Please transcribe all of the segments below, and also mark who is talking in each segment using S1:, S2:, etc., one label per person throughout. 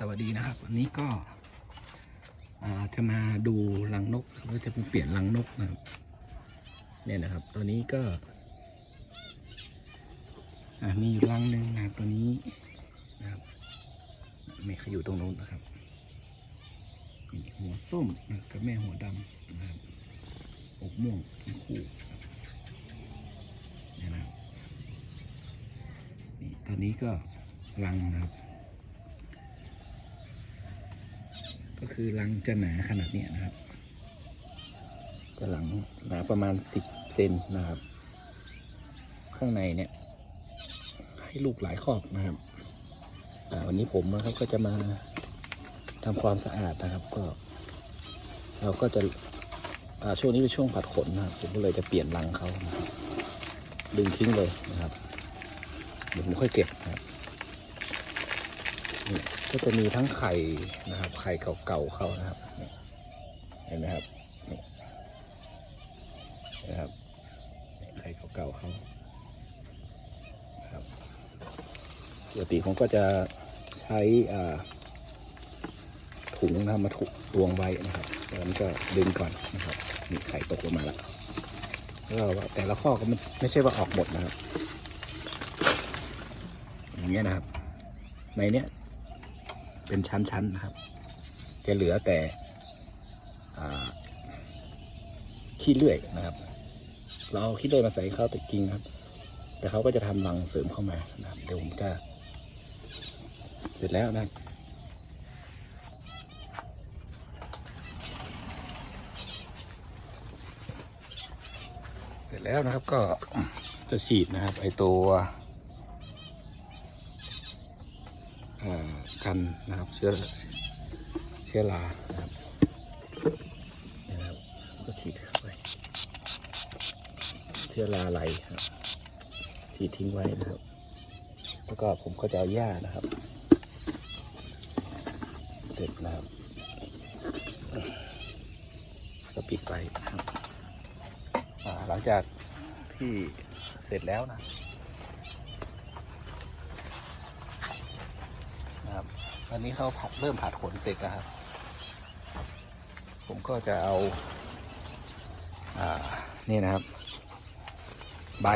S1: สวัสดีนะครับ วันนี้ก็จะมาดูรังนกหรือจะเปลี่ยนรังนกนะครับเนี่ยนะครับ ตัวนี้ก็มีอยู่รังหนึ่งนะตัวนี้นะครับแม่เขาอยู่ตรงนู้นนะครับนี่หัวส้มกับแม่หัวดำนะครับอกม่วงทั้งคู่เนี่ยนะครับนี่ตอนนี้ก็รังนะครับ คือรังจะหนาขนาดเนี้ยนะครับ ก็หลังหนาประมาณสิบเซนนะครับ ข้างในเนี่ยให้ลูกหลายคอกนะครับวันนี้ผมนะครับก็จะมาทำความสะอาดนะครับ ก็ เราก็จะช่วงนี้เป็นช่วงผัดขนนะครับ ผมก็เลยจะเปลี่ยนรังเขานะครับดึงทิ้งเลยนะครับเดี๋ยวผมค่อยเก็บนะครับ ก็จะมีทั้งไข่นะครับ ไข่เก่าๆเขานะครับเห็นไหมครับนี่นะครับไข่เก่าๆเขาครับปกติผมก็จะใช้อ่าถุงนะครับมาถุตวงไว้นะครับแล้วมันก็ดึงก่อนนะครับนี่ไข่ตกลงมาแล้วแล้วก็แต่ละข้อก็ไม่ไม่ใช่ว่าออกหมดนะครับ อย่างเงี้ยนะครับในเนี้ย เป็นชั้นๆนะครับ จะเหลือแต่ขี้เลื่อยนะครับ เราเอาขี้เลื่อยมาใส่เข้าแต่กิ่งนครับ แต่เขาก็จะทำรังเสริมเข้ามานะครับเดี๋ยวผมจะเสร็จแล้วนะเสร็จแล้วนะครับก็จะฉีดนะครับไอตัว อ่า กันนะครับเชื้อเชื้อรานะครับนะครับก็ฉีดเข้าไปเชื้อราไหลครับฉีดทิ้งไว้นะครับ แล้วก็ผมก็จะเอาหญ้านะครับ เสร็จนะครับก็ปิดไว้นะครับหลังจากที่เสร็จแล้วนะ นะครับต อนนี้เขาผัดเริ่มผัดขนเสร็จแล้วครับ ผมก็จะเอาอ่านี่นะครับ ใบ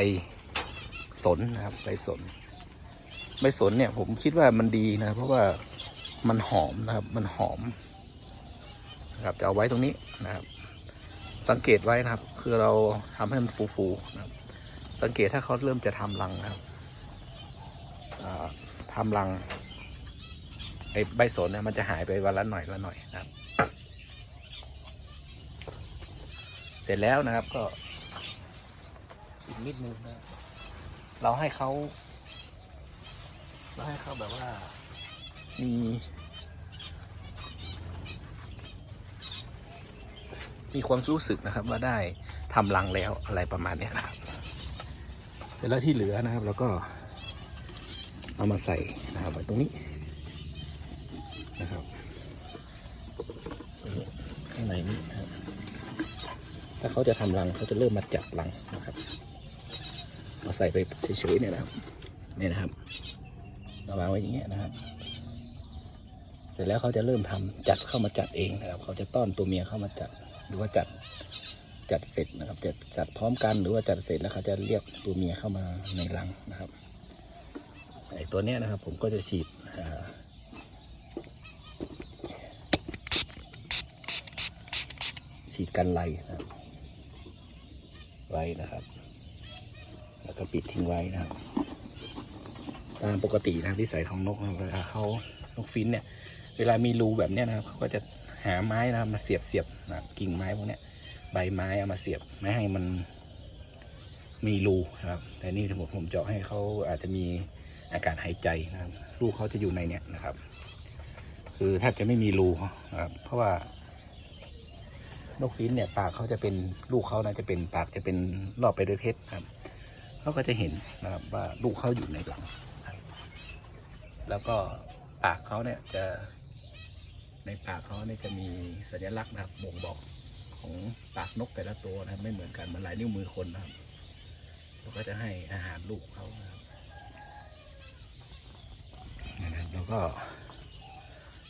S1: สนนะครับ ใบสน ใบสนเนี่ย ผมคิดว่ามันดีนะ เพราะว่ามันหอมนะครับ มันหอมนะครับจะเอาไว้ตรงนี้นะครับ สังเกตไว้นะครับ คือเราทำให้มันฟูๆนะครับ สังเกตถ้าเขาเริ่มจะทำรังนะครับอ่าทำรัง ไอใบสนเนี่ยมันจะหายไปวันละหน่อยละหน่อยนะครับ เสร็จแล้วนะครับก็อีกนิดนึงนะเราให้เขาเราให้เขาแบบว่ามีมีความรู้สึกนะครับว่าได้ทำรังแล้วอะไรประมาณเนี้ยนะครับ เสร็จแล้วที่เหลือนะครับเราก็เอามาใส่นะครับไว้ตรงนี้ นะครับข้างในนี้ครับถ้าเขาจะทำรังเขาจะเริ่มมาจับรังนะครับมาใส่ไปเฉยๆเนี่ยนะครับเนี่ยนะครับเอาวางไว้อย่างเงี้ยนะครับ เสร็จแล้วเขาจะเริ่มทำจัดเข้ามาจัดเองนะครับ เขาจะต้อนตัวเมียเข้ามาจัดหรือว่าจัดจัดเสร็จนะครับจัดจัดพร้อมกันหรือว่าจัดเสร็จแล้วเขาจะเรียกตัวเมียเข้ามาในรังนะครับไอตัวเนี้ยนะครับ ผมก็จะฉีดอ่า ฉีดกันไลนะครับไว้นะครับ แล้วก็ปิดทิ้งไว้นะครับ ตามปกตินะวิสัยของนกนะเวลาเขานกฟินเนี่ย เวลามีรูแบบเนี้ยนะครับเขาก็จะหาไม้นะครับมาเสียบเสียบนะกิ่งไม้พวกเนี้ยใบไม้เอามาเสียบไม่ให้มันมีรูนะครับ แต่นี่ผมผมเจาะให้เขาอาจจะมีอากาศหายใจนะครับลูกเขาจะอยู่ในเนี้ยนะครับ คือแทบจะไม่มีรูนะครับ เพราะว่า นกฟินเนี่ยปากเขาจะเป็นลูกเขานะจะเป็นปากจะเป็นรอบไปด้วยเพชรครับเขาก็จะเห็นนะครับว่าลูกเขาอยู่ในหลังแล้วก็ปากเขาเนี่ยจะ ในปากเขาเนี่ยจะมีสัญลักษณ์นะครับบ่งบอกของปากนกแต่ละตัวนะไม่เหมือนกันมันหลายนิ้วมือคนนะครับเราก็จะให้อาหารลูกเขานะครับแล้วก็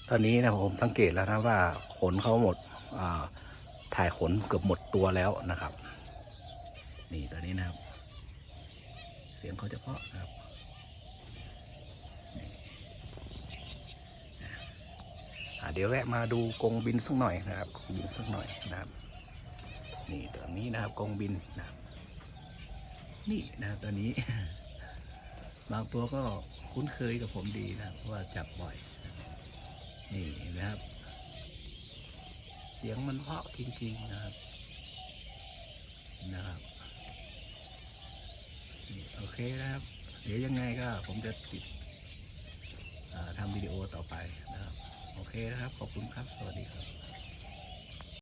S1: ตอนนี้นะผมสังเกตแล้วนะว่าขนเขาหมดอ่า ถ่ายขนเกือบหมดตัวแล้วนะครับ นี่ตอนนี้นะครับ เสียงเขาจะเพาะนะครับเดี๋ยวแวะมาดูกรงบินสักหน่อยนะครับกรงบินสักหน่อยนะครับ นี่ตัวนี้นะครับกรงบินนะครับ นี่นะครับตัวนี้ บางตัวก็คุ้นเคยกับผมดีนะเพราะว่าจับบ่อย นี่นะครับ สียงมันเพราะจริงๆนะครับนะครับโอเคนะครับ เดี๋ยวยังไงก็ผมจะติดทำวิดีโอต่อไปนะครับ โอเคนะครับ ขอบคุณครับ สวัสดีครับ